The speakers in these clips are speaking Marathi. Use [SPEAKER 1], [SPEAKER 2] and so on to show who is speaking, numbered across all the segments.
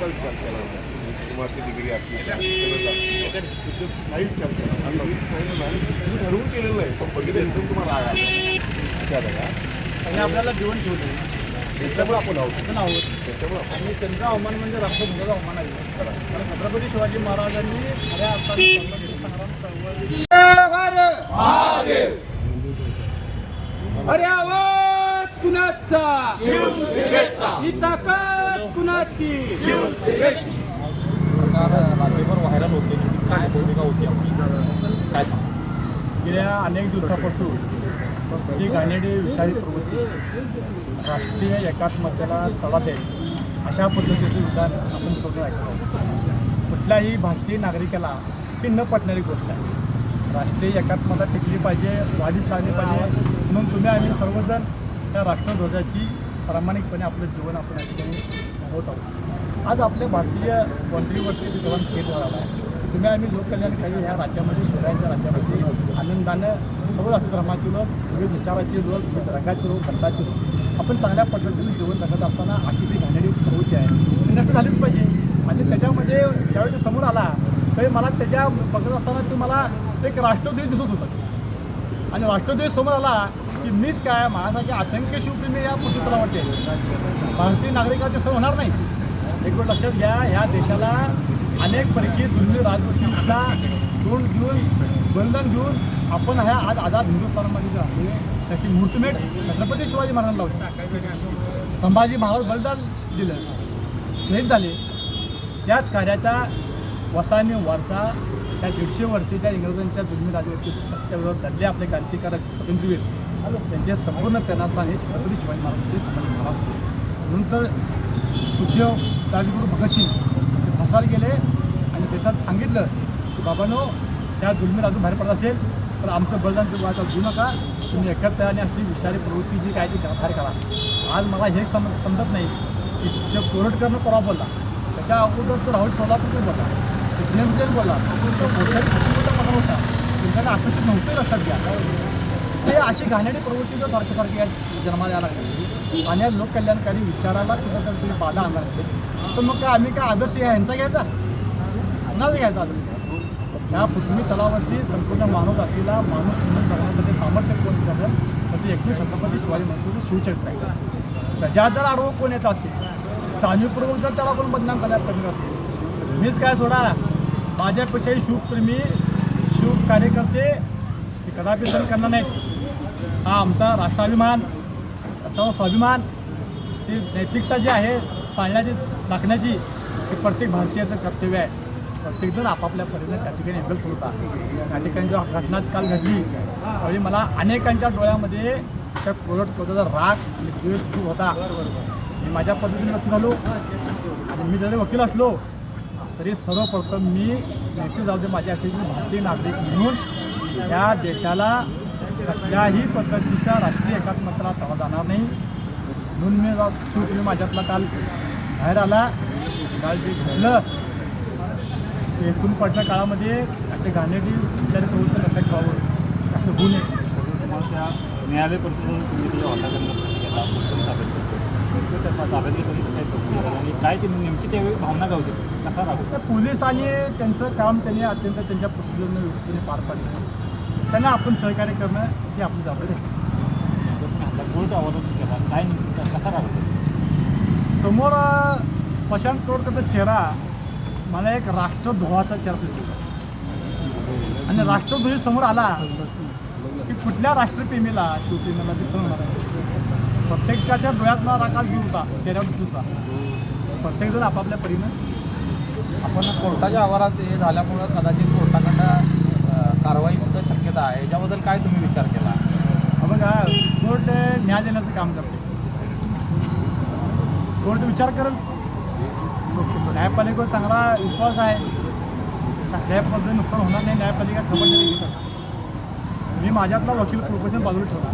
[SPEAKER 1] कशाचा विचार केला नाही तुम्हाला डिग्री नाही विचार केला तुम्ही ठरवून केलेलं नाही. पण बघितलं तुम्हाला राग आला. विचार आहे
[SPEAKER 2] आणि आपल्याला देऊन ठेवले.
[SPEAKER 1] त्याच्यामुळे आपण आहोत.
[SPEAKER 2] आहोत.
[SPEAKER 1] त्याच्यामुळे आपण
[SPEAKER 2] आणि त्यांचा अवमान म्हणजे राष्ट्रध्वजाचा अवमान आहे. कारण छत्रपती शिवाजी महाराजांनी खऱ्या अर्थाने
[SPEAKER 3] अरे आवाज कुणाचा? ही ताकद कुणाची
[SPEAKER 2] पेपर व्हायरल होते काय भूमिका होती आपली काय गेल्या अनेक दिवसापासून जी घाणेरडी विषारी प्रवृत्ती राष्ट्रीय एकात्मतेला तडा देईल अशा पद्धतीचे विधान आपण सगळं ऐकलं कुठल्याही भारतीय नागरिकाला ती न पटणारी गोष्ट आहे. राष्ट्रीय एकात्मता टिकली पाहिजे वाढीस लागली पाहिजे म्हणून तुम्ही आम्ही सर्वजण त्या राष्ट्रध्वजाशी प्रामाणिकपणे आपलं जीवन आपण या ठिकाणी होत आहोत. आज आपल्या भारतीय बाँड्रीवरती जवान सेट झाला आहे तुम्ही आम्ही लोककल्याणकारी ह्या राज्यामध्ये शहराच्या राज्यामध्ये आनंदानं सर्व धर्माचे लोक विविध विचाराचे लोक विविध रंगाचे लोक पंथाचे लोक आपण चांगल्या पद्धतीने जीवन जगत असताना अशी जी घाणेरी प्रवृत्ती आहे. ती नष्ट झालीच पाहिजे. आणि त्याच्यामध्ये ज्यावेळी ते समोर आला तरी मला त्याच्या बघत असताना ते मला एक राष्ट्रध्वज दिसत होता. आणि राष्ट्रध्वज समोर आला की मीच काय माझ्यासारखे असंख्य शिवप्रेमी या पुस्तकाला वाटते भारतीय नागरिकांचे सर होणार नाही. एक वेळ लक्षात घ्या ह्या देशाला अनेक पैकी जुलमी राजवटीला तोंड देऊन बलिदान देऊन आपण ह्या आज आझाद हिंदुस्थानमध्ये जे आहे त्याची मूर्तमेट छत्रपती शिवाजी महाराजांना लावली. संभाजी महाराज बलिदान दिलं. शहीद झाले. त्याच कार्याचा वसाने वारसा त्या दीडशे वर्षीच्या इंग्रजांच्या जुलमी राजवटीच्या सत्याविरोध लढले आपले क्रांतिकारक स्वतंत्रवीर त्यांचे संपूर्ण त्यांना हे छत्रपती शिवाजी महाराज नंतर संभाजी म्हणून तर सुखदेव राजगुरू भगतसिंग ते फसायला गेले आणि देशात सांगितलं की बाबांनो त्या जुलमी अजून बाहेर पडत असेल तर आमचं बलिदान तुम्ही वाचा घेऊ नका. तुम्ही एकत्र्याने असली विषारी प्रवृत्ती जी काय ती बाहेर करा आज मला हे सम समजत नाही की जे कोरटकरनं परवा बोलला त्याच्या अगोदर तो राहुल सोलापूर बोलला जेम जेम बोलला तो होता. तुमच्याकडे आकर्षित नव्हते लक्षात घ्या. ते अशी घाणेरी प्रवृत्ती जर सारखं सारखी या जन्माला लागली. आणि या लोककल्याणकारी विचाराला कुठं तर तुम्ही बाधा आणणार असेल तर मग काय आम्ही काय आदर्श ह्यांचा घ्यायचा? कुणाचा घ्यायचा आदर्श? त्या पृथ्वी तलावरती संपूर्ण मानव जातीला माणूस म्हणून करण्यासाठी सामर्थ्य कोण देत असेल तर ते एकवीस छत्रपती शिवाजी महाराजांचं शिवचरित्र आहे. त्याच्यात जर आडवं कोण येत असेल जाणीवपूर्वक जर त्याला कोण बदनाम करण्यात कमी असेल मीच काय सोडा? माझ्यापेक्षाही शिवप्रेमी शिव कार्यकर्ते ते कदापि सण करणार नाहीत. हा आमचा राष्ट्राभिमान राष्ट्राचा स्वाभिमान ती नैतिकता जी आहे पाळण्याची दाखण्याची ही प्रत्येक भारतीयाचं कर्तव्य आहे. प्रत्येकजण आपापल्या परीने त्या ठिकाणी हँडल होता त्या ठिकाणी जेव्हा घटनाच काल घडली त्यावेळी मला अनेकांच्या डोळ्यामध्ये त्या कोरट कोटाचा राग आणि द्वेष सुरू होता. मी माझ्या पद्धतीने व्यक्त झालो. आणि मी जरी वकील असलो तरी सर्वप्रथम मी नैतिक जाऊ दे माझ्या असे भारतीय नागरिक म्हणून या देशाला कसल्याही पद्धतीच्या राष्ट्रीय एकात्मतेला तडा जाणार नाही म्हणून मी शिवप्रेमी माझ्यातला काल बाहेर आला. काल जे घडलं ते इथून पडच्या काळामध्ये असे घाणेरडी विचार प्रवृत्ती लक्षात ठेवावं. असं होऊ नये.
[SPEAKER 4] त्या न्यायालय तुम्ही ते ताब्यात ताब्यात घेतलं आणि काय ते नेमकी त्यावेळी भावना कसा
[SPEAKER 2] तर पोलिसांनी त्यांचं काम त्यांनी अत्यंत त्यांच्या प्रोसिजरनं व्यवस्थितपणे पार पाडलं. त्यांना आपण सहकार्य करणं ही आपली जबाबदारी आहे.
[SPEAKER 4] काय कसा
[SPEAKER 2] समोर प्रशांत तोडकरचा चेहरा मला एक राष्ट्रध्वजाचा चेहरा सुचतो आणि राष्ट्रध्वज समोर आला की कुठल्या राष्ट्रप्रेमीला शिवप्रेमीला ते सण होणार आहे प्रत्येकाच्या डोळ्यातला राकार दिसून होता चेहऱ्यावर दिसूचा होता. प्रत्येकजण आपापल्या परीनं
[SPEAKER 5] आपण कोर्टाच्या आवारात हे झाल्यामुळं कदाचित कोर्टाचा अ, कारवाईसुद्धा शक्यता आहे याच्याबद्दल काय तुम्ही विचार केला
[SPEAKER 2] हा बघा कोर्ट न्याय देण्याचं काम करते. कोर्ट विचार करेल. न्यायपालिकेवर चांगला विश्वास आहे. कुठल्याही पद्धतीने नुकसान होणार नाही न्यायपालिका खबरदारी मी माझ्यातला वकील प्रोफेशन बाजूला ठेवला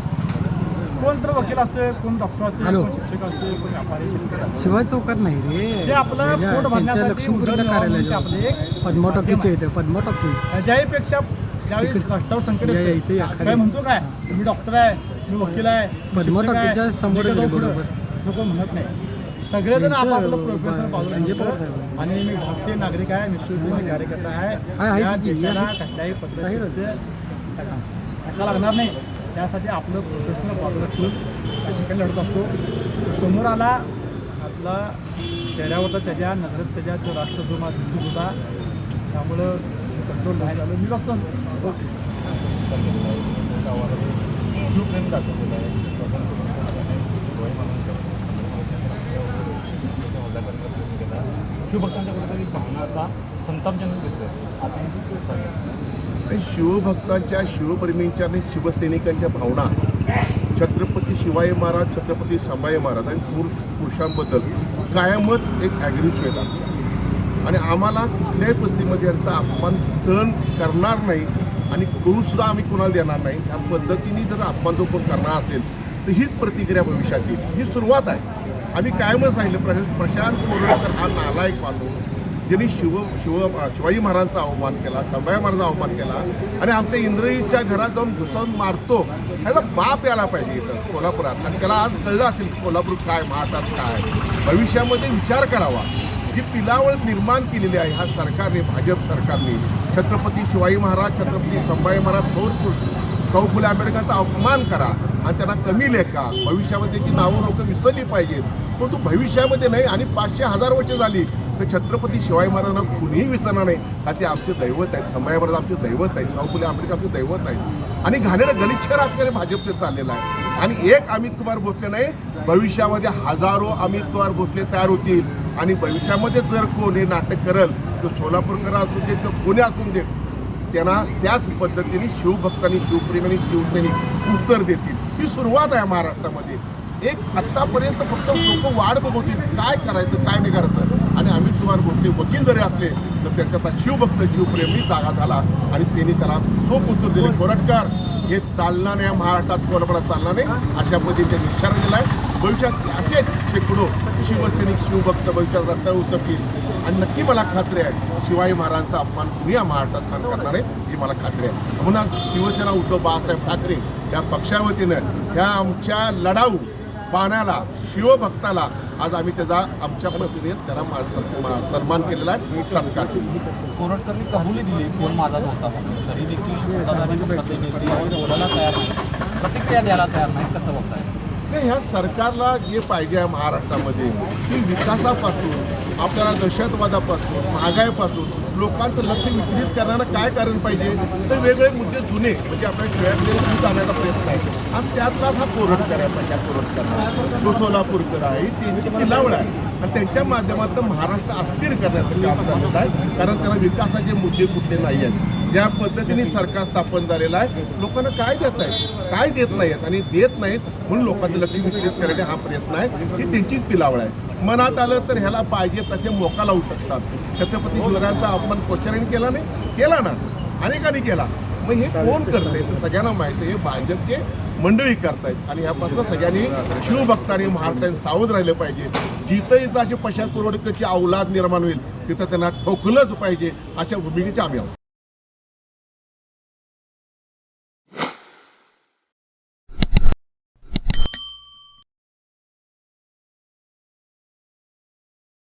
[SPEAKER 2] कोण तर वकील असते कोण डॉक्टर असते. कोण शिक्षक असते कोण व्यापारी शेतकरी
[SPEAKER 3] शिवाय चौकात नाही रे.
[SPEAKER 2] आपलं पोट
[SPEAKER 3] त्यांच्या
[SPEAKER 2] भरण्यासाठी म्हणजे आपले एक
[SPEAKER 3] पद्मा
[SPEAKER 2] माध्यम
[SPEAKER 3] टॉकीच्या
[SPEAKER 2] आहे.
[SPEAKER 3] इथे पद्मा टॉकी
[SPEAKER 2] ज्याहीपेक्षा ज्यावेळी रस्त्यावर संकट
[SPEAKER 3] या- या
[SPEAKER 2] येतं,
[SPEAKER 3] इथे या खाली.
[SPEAKER 2] काय म्हणतो काय मी डॉक्टर आहे मी वकील आहे मी
[SPEAKER 3] पद्मा
[SPEAKER 2] शिक्षक आहे,
[SPEAKER 3] टॉकीच्या समोर
[SPEAKER 2] मी
[SPEAKER 3] गेले
[SPEAKER 2] जाऊ पुढं.
[SPEAKER 3] बरोबर.
[SPEAKER 2] असं कोण म्हणत नाही सगळेजण
[SPEAKER 3] त्यांचं
[SPEAKER 2] आपापलं
[SPEAKER 3] संजय. पवार साहेब.
[SPEAKER 2] आणि मी भारतीय नागरिक आहे निश्चित मी कार्यकर्ता
[SPEAKER 3] आहे,
[SPEAKER 2] आहे
[SPEAKER 3] आहे
[SPEAKER 2] या
[SPEAKER 3] की,
[SPEAKER 2] देशाला
[SPEAKER 3] आहे.
[SPEAKER 2] कुठल्याही
[SPEAKER 3] आहे.
[SPEAKER 2] पद्धतीचं धक्का लागणार नाही त्यासाठी आपलं प्रोफेशनल बाजूला ठेवून त्या ठिकाणी लढत असतो समोर आला आपला चेहऱ्यावर त्याच्या नजरेत त्याच्या तो राष्ट्रधुमा दिसत होता त्यामुळं कंट्रोल नाही झालं मी बघतो.
[SPEAKER 3] ओके
[SPEAKER 4] शिवभक्तांच्या कुठेतरी भावनाचा संतापजनक दिसतोय. आता
[SPEAKER 1] आणि शिवभक्तांच्या शिवप्रेमींच्या आणि शिवसैनिकांच्या भावना. छत्रपती शिवाजी महाराज छत्रपती संभाजी महाराज आणि पुरुष पुरुषांबद्दल कायमच एक ॲग्रेसिव्ह आहेत आमच्या. आणि आम्हाला कुठल्याही परिस्थितीमध्ये यांचा अपमान सहन करणार नाही आणि करूसुद्धा आम्ही कुणाला देणार नाही. या पद्धतीने जर अपमान जो कोण करणार असेल तर हीच प्रतिक्रिया भविष्यात येईल. ही सुरुवात आहे. आम्ही कायमच सांगितलं प्रश प्रशांत कोरोडकर हा नालायक माणूस ज्यांनी शिव शिव शिवाजी महाराजांचा अवमान केला संभाजी महाराजांचा अवमान केला आणि आमच्या इंद्रजीच्या घरात जाऊन घुसवून मारतो ह्याचा बाप यायला पाहिजे इथं कोल्हापुरात. आणि त्याला आज कळलं असेल कोल्हापूर काय महाराष्ट्रात काय भविष्यामध्ये विचार करावा. जी पिलावळ निर्माण केलेली आहे ह्या सरकारने भाजप सरकारने. छत्रपती शिवाजी महाराज छत्रपती संभाजी महाराज थोर शाहू फुले आंबेडकरांचा अपमान करा आणि त्यांना कमी लेखा. भविष्यामध्ये त्याची नावं लोक विसरली पाहिजेत. परंतु भविष्यामध्ये नाही आणि पाचशे हजार वर्ष झाली तर छत्रपती शिवाजी महाराजांना कुणीही विसरणार नाही. का ते आमचे दैवत आहेत. संभाजी महाराज आमचे दैवत आहेत. शाहू फुले आंबेडकर आमचे दैवत आहेत. आणि घाणेरं गलिच्छ राजकारण भाजपचे चाललेलं आहे. आणि एक अमित कुमार भोसले नाही भविष्यामध्ये हजारो अमित कुमार भोसले तयार होतील. आणि भविष्यामध्ये जर कोण हे नाटक करल तो सोलापूरकर असू देत किंवा कोणी असू देत त्यांना त्याच पद्धतीने शिवभक्तांनी शिवप्रेमींनी शिवसैनिक उत्तर देतील. ही सुरुवात आहे महाराष्ट्रामध्ये. एक आत्तापर्यंत फक्त लोक वाढ बघवतील काय करायचं काय नाही करायचं. आणि अमित कुमार गोष्टी वकील जरी असले तर त्यांचा शिवभक्त शिवप्रेमी जागा झाला आणि त्यांनी त्याला चोख उत्तर दिले. कोरटकर हे चालणार नाही महाराष्ट्रात कोल्हापुरात चालणार नाही अशा पद्धतीने त्यांनी इशारा दिला आहे भविष्यात असेच शेकडो शिवसैनिक शिवभक्त भविष्यात रस्त्यावर उतरतील. आणि नक्की मला खात्री आहे शिवाजी महाराजांचा अपमान कुणी या महाराष्ट्रात सहन करणार आहे ही मला खात्री आहे. म्हणून आज शिवसेना उद्धव बाळासाहेब ठाकरे या पक्षावतीनं ह्या आमच्या लढाऊ पाण्याला शिवभक्ताला आज आम्ही त्याचा आमच्या पद्धतीने त्याला मा- सन्मान केलेला आहे सत्कार केलेला
[SPEAKER 5] कोरटकरनी कबुली दिली कोण माझा होता तरी देखील प्रतिक्रिया द्यायला तयार नाही कसं बघताय?
[SPEAKER 1] नाही ह्या सरकारला जे पाहिजे आहे महाराष्ट्रामध्ये की विकासापासून आपल्याला दहशतवादापासून महागाईपासून लोकांचं लक्ष विचलित करण्याला काय कारण पाहिजे? तर वेगवेगळे मुद्दे जुने म्हणजे आपल्या खेळातले दूध जाण्याचा प्रयत्न आहे आणि त्यातलाच हा कोरटकर आहे पहिल्या करणार. तो सोलापूरकर आहे ही त्यांची पिलावळ आहे आणि त्यांच्या माध्यमातून महाराष्ट्र अस्थिर करण्याचं काम चाललेलं आहे कारण त्यांना विकासाचे मुद्दे कुठले नाही आहेत. ज्या पद्धतीने सरकार स्थापन झालेलं आहे. लोकांना काय देत आहेत काय देत नाहीत? आणि देत नाहीत म्हणून लोकांचं लक्ष विचलित करायला हा प्रयत्न आहे. ही त्यांचीच पिलावळ आहे. मनात आलं तर ह्याला पाहिजे तसे मोका लावू शकतात. छत्रपती शिवरायांचा अपमान कोश्यारीने केला नाही? केला ना. अनेकांनी केला. मग हे कोण करतंय? तर सगळ्यांना माहिती आहे हे भाजपचे मंडळी करतायत. आणि यापासून सगळ्यांनी शिवभक्तांनी महाराष्ट्राने सावध राहिलं पाहिजे. जिथं इथं अशी पश्चात पूर्वडकरची अवलाद निर्माण होईल तिथं त्यांना ठोकलंच पाहिजे अशा भूमिकेचे आम्ही आहोत.